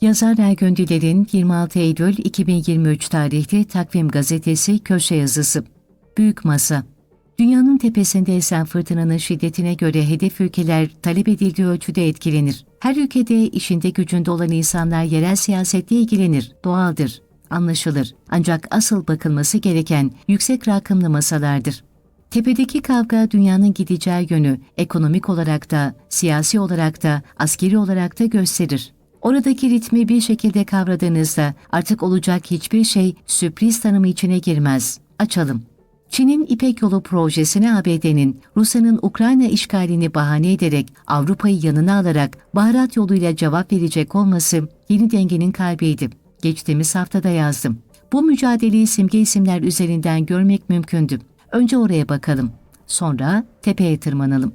Yazar Ergün Diler'in 26 Eylül 2023 tarihli Takvim Gazetesi köşe yazısı. Büyük Masa Dünyanın tepesinde esen fırtınanın şiddetine göre hedef ülkeler talep edildiği ölçüde etkilenir. Her ülkede işinde gücünde olan insanlar yerel siyasetle ilgilenir, doğaldır, anlaşılır. Ancak asıl bakılması gereken yüksek rakımlı masalardır. Tepedeki kavga dünyanın gideceği yönü ekonomik olarak da, siyasi olarak da, askeri olarak da gösterir. Oradaki ritmi bir şekilde kavradığınızda artık olacak hiçbir şey sürpriz tanımı içine girmez. Açalım. Çin'in İpek Yolu projesine ABD'nin Rusya'nın Ukrayna işgalini bahane ederek Avrupa'yı yanına alarak baharat yoluyla cevap verecek olması yeni dengenin kalbiydi. Geçtiğimiz haftada yazdım. Bu mücadeleyi simge isimler üzerinden görmek mümkündü. Önce oraya bakalım. Sonra tepeye tırmanalım.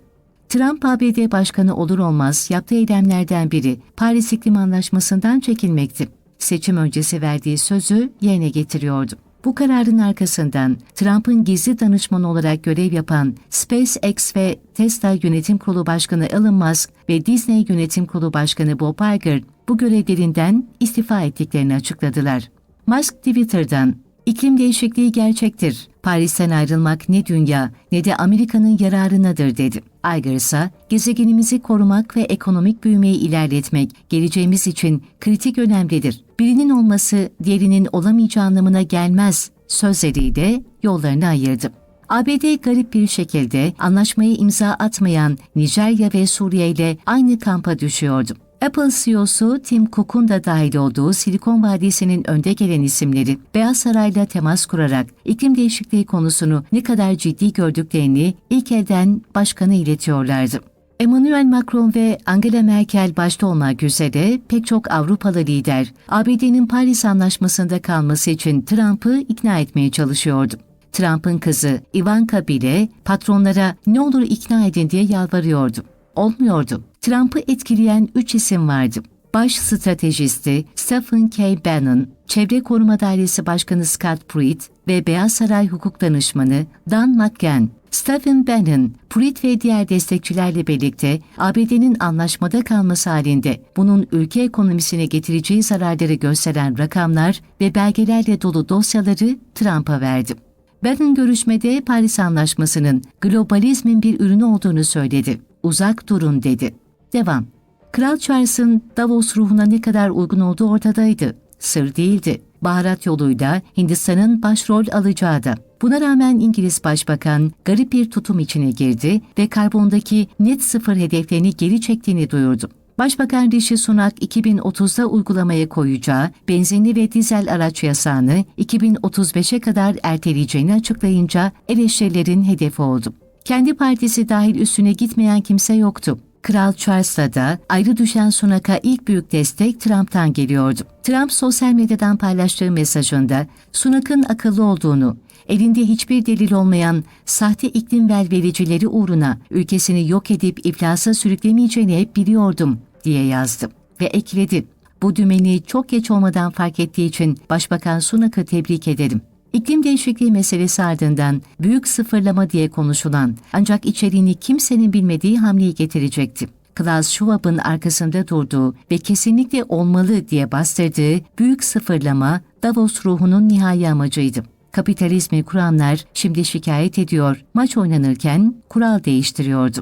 Trump ABD başkanı olur olmaz yaptığı eylemlerden biri Paris İklim Anlaşması'ndan çekilmekti. Seçim öncesi verdiği sözü yerine getiriyordu. Bu kararın arkasından Trump'ın gizli danışmanı olarak görev yapan SpaceX ve Tesla Yönetim Kurulu Başkanı Elon Musk ve Disney Yönetim Kurulu Başkanı Bob Iger bu görevlerinden istifa ettiklerini açıkladılar. Musk Twitter'dan İklim değişikliği gerçektir. Paris'ten ayrılmak ne dünya ne de Amerika'nın yararınadır dedi. Iger ise gezegenimizi korumak ve ekonomik büyümeyi ilerletmek geleceğimiz için kritik önemlidir. Birinin olması diğerinin olamayacağı anlamına gelmez sözleriyle yollarını ayırdı. ABD garip bir şekilde anlaşmayı imza atmayan Nijerya ve Suriye ile aynı kampa düşüyordu. Apple CEO'su Tim Cook'un da dahil olduğu Silikon Vadisi'nin önde gelen isimleri Beyaz Saray'la temas kurarak iklim değişikliği konusunu ne kadar ciddi gördüklerini ilk elden başkana iletiyorlardı. Emmanuel Macron ve Angela Merkel başta olmak üzere pek çok Avrupalı lider ABD'nin Paris Anlaşması'nda kalması için Trump'ı ikna etmeye çalışıyordu. Trump'ın kızı Ivanka bile patronlara ne olur ikna edin diye yalvarıyordu. Olmuyordu. Trump'ı etkileyen üç isim vardı. Baş stratejisti Stephen K. Bannon, Çevre Koruma Dairesi Başkanı Scott Pruitt ve Beyaz Saray Hukuk Danışmanı Dan McGahn. Stephen Bannon, Pruitt ve diğer destekçilerle birlikte ABD'nin anlaşmada kalması halinde bunun ülke ekonomisine getireceği zararları gösteren rakamlar ve belgelerle dolu dosyaları Trump'a verdi. Bannon görüşmede Paris Anlaşması'nın globalizmin bir ürünü olduğunu söyledi. Uzak durun dedi. Devam. Kral Charles'ın Davos ruhuna ne kadar uygun olduğu ortadaydı. Sır değildi. Baharat yoluyla Hindistan'ın başrol alacağı da. Buna rağmen İngiliz Başbakan garip bir tutum içine girdi ve karbondaki net sıfır hedeflerini geri çektiğini duyurdu. Başbakan Rishi Sunak 2030'da uygulamaya koyacağı benzinli ve dizel araç yasağını 2035'e kadar erteleyeceğini açıklayınca eleştirilerin hedefi oldu. Kendi partisi dahil üstüne gitmeyen kimse yoktu. Kral Charles'la da ayrı düşen Sunak'a ilk büyük destek Trump'tan geliyordu. Trump sosyal medyadan paylaştığı mesajında Sunak'ın akıllı olduğunu, elinde hiçbir delil olmayan sahte iklim velvelicileri uğruna ülkesini yok edip iflasa sürüklemeyeceğini hep biliyordum diye yazdı ve ekledi. Bu dümeni çok geç olmadan fark ettiği için Başbakan Sunak'ı tebrik ederim. İklim değişikliği meselesi ardından büyük sıfırlama diye konuşulan ancak içeriğini kimsenin bilmediği hamleyi getirecekti. Klaus Schwab'ın arkasında durduğu ve kesinlikle olmalı diye bastırdığı büyük sıfırlama Davos ruhunun nihai amacıydı. Kapitalizmi kuranlar şimdi şikayet ediyor, maç oynanırken kural değiştiriyordu.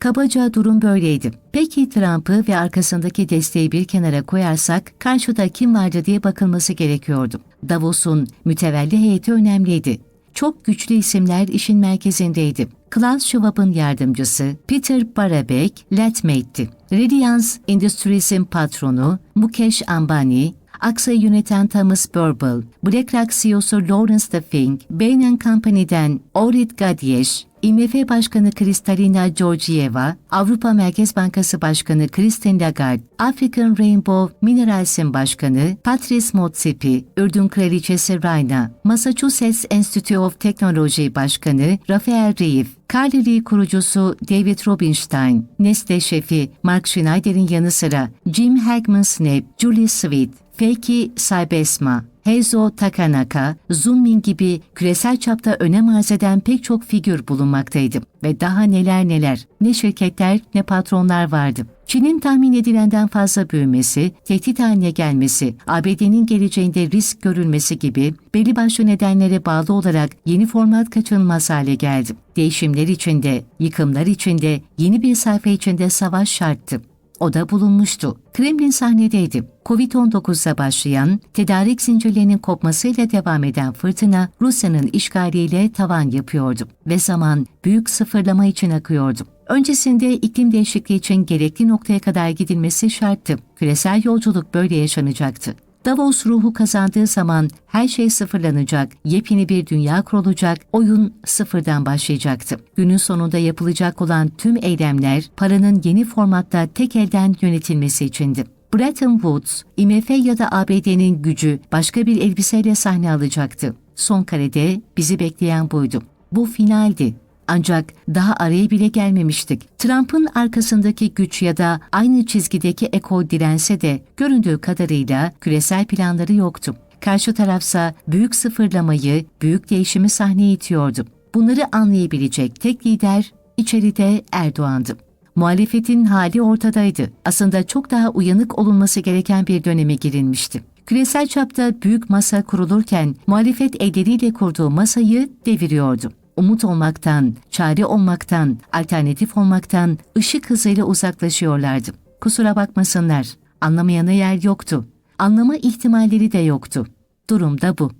Kabaca durum böyleydi. Peki Trump'ı ve arkasındaki desteği bir kenara koyarsak karşıda kim vardı diye bakılması gerekiyordu. Davos'un mütevelli heyeti önemliydi. Çok güçlü isimler işin merkezindeydi. Klaus Schwab'ın yardımcısı Peter Barabek Latmate'ti. Reliance Industries'in patronu Mukesh Ambani, Aksa'yı yöneten Thomas Burbel, BlackRock CEO'su Lawrence Fink, Bain Company'den Orit Gadiesh, IMF Başkanı Kristalina Georgieva, Avrupa Merkez Bankası Başkanı Christine Lagarde, African Rainbow Minerals'in Başkanı Patrice Motsepe, Ürdün Kraliçesi Rayna, Massachusetts Institute of Technology Başkanı Rafael Reif, Carlyle kurucusu David Robinstein, Nestle şefi Mark Schneider'in yanı sıra Jim Hackman Snape, Julie Sweet, Feiki Saibesma, Heizo Takanaka, Zunmin gibi küresel çapta önem arz eden pek çok figür bulunmaktaydı. Ve daha neler neler, ne şirketler ne patronlar vardı. Çin'in tahmin edilenden fazla büyümesi, tehdit haline gelmesi, ABD'nin geleceğinde risk görülmesi gibi belli başlı nedenlere bağlı olarak yeni format kaçınılmaz hale geldi. Değişimler içinde, yıkımlar içinde, yeni bir sayfa içinde savaş şarttı. O da bulunmuştu. Kremlin sahnedeydi. Covid-19'da başlayan, tedarik zincirlerinin kopmasıyla devam eden fırtına, Rusya'nın işgaliyle tavan yapıyordu ve zaman büyük sıfırlama için akıyordu. Öncesinde iklim değişikliği için gerekli noktaya kadar gidilmesi şarttı. Küresel yolculuk böyle yaşanacaktı. Davos ruhu kazandığı zaman her şey sıfırlanacak, yepyeni bir dünya kurulacak, oyun sıfırdan başlayacaktı. Günün sonunda yapılacak olan tüm eylemler paranın yeni formatta tek elden yönetilmesi içindi. Bretton Woods, IMF ya da ABD'nin gücü başka bir elbiseyle sahne alacaktı. Son karede bizi bekleyen buydu. Bu finaldi. Ancak daha araya bile gelmemiştik. Trump'ın arkasındaki güç ya da aynı çizgideki ekol dirense de göründüğü kadarıyla küresel planları yoktu. Karşı tarafsa büyük sıfırlamayı, büyük değişimi sahneye itiyordu. Bunları anlayabilecek tek lider içeride Erdoğan'dı. Muhalefetin hali ortadaydı. Aslında çok daha uyanık olunması gereken bir döneme girilmişti. Küresel çapta büyük masa kurulurken muhalefet elleriyle kurduğu masayı deviriyordu umut olmaktan, çare olmaktan, alternatif olmaktan ışık hızıyla uzaklaşıyorlardı. Kusura bakmasınlar, anlamayana yer yoktu. Anlama ihtimalleri de yoktu. Durum da bu.